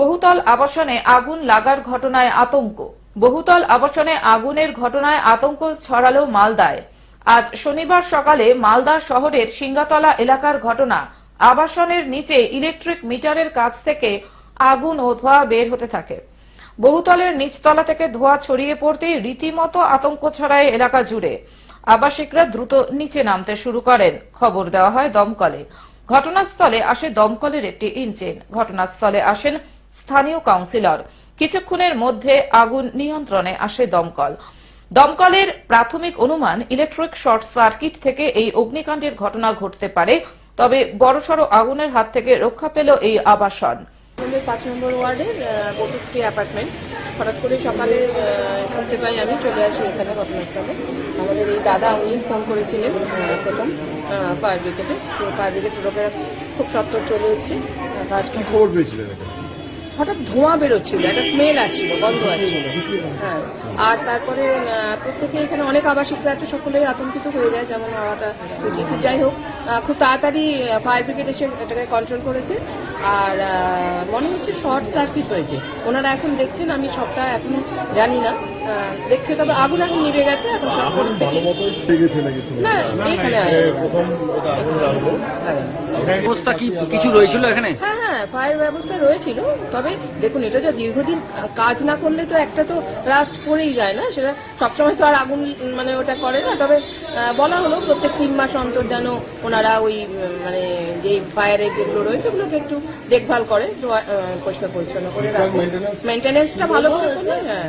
বহুতল আবাসনে আগুন লাগার ঘটনায় আতঙ্ক। বহুতল আবাসনে আগুনের ঘটনায় আতঙ্ক ছড়ালো মালদায়। আজ শনিবার সকালে মালদা শহরের সিঙ্গাতলা এলাকার ঘটনা। আবাসনের নিচে ইলেকট্রিক মিটারের কাছ থেকে আগুন ও ধোঁয়া বের হতে থাকে। বহুতলের নিচতলা থেকে ধোঁয়া ছড়িয়ে পড়তেই রীতিমতো আতঙ্ক ছড়ায় এলাকা জুড়ে। আবাসিকরা দ্রুত নিচে নামতে শুরু করেন। খবর দেওয়া হয় দমকলে। ঘটনাস্থলে আসে দমকলের একটি ইঞ্জিন। ঘটনাস্থলে আসেন স্থানীয় কাউন্সিলর। কিছুক্ষণের মধ্যে আগুন নিয়ন্ত্রণে আসে দমকল। দমকলের প্রাথমিক অনুমান ইলেকট্রিক শর্ট সার্কিট থেকে এই অগ্নিকাণ্ডের ঘটনা ঘটতে পারে তবে বড়সড় আগুনের হাত থেকে রক্ষা পেল এই আবাসন। আমাদের পাঁচ নম্বর ওয়ার্ডের বটুকটি অ্যাপার্টমেন্ট। হঠাৎ করে সকালে আহ, শুনতে পাই আমি চলে আসি এখানে ঘটনাস্থলে। আমাদের এই দাদা উনি ফোন করেছিলেন প্রথম ফায়ার ব্রিগেডে। তো ফায়ার ব্রিগেড লোকেরা খুব সত্তর চলে এসছে। খবর পেয়েছিলেন এখানে? হঠাৎ ধোঁয়া বেরোচ্ছিল, একটা স্মেল আসছিল, গন্ধ আসছিল। হ্যাঁ। আর তারপরে প্রত্যেকে এখানে অনেক আবাসিকরা আছে, সকলেই আতঙ্কিত হয়ে যায়, যেমন হওয়াটা উচিত। যাই হোক খুব তাড়াতাড়ি ফায়ার ব্রিগেড এসে এটাকে কন্ট্রোল করেছে। আর মনে হচ্ছে শর্ট সার্কিট হয়েছে। ওনারা এখন দেখছেন, আমি সবটা এখন জানি না। দেখছে তবে আগুন এখন নিভে গেছে এখন সব? না এখানে লাগল। ব্যবস্থা কি কিছু রয়েছিল এখানে? হ্যাঁ হ্যাঁ ফায়ার ব্যবস্থা রয়েছিল তবে দেখুন এটা যে দীর্ঘদিন কাজ না করলে তো একটা তো রাস্ট পড়েই যায় না সেটা সবসময় তো আর আগুন মানে ওটা করে না তবে বলা হলো প্রত্যেক তিন মাস অন্তর যেন ওনারা ওই মানে যে ফায়ারের যেগুলো রয়েছে ওগুলোকে একটু দেখভাল করে পরিষ্কার পরিচ্ছন্ন করে? মেনটেনেন্সটা ভালো করে করলে হ্যাঁ।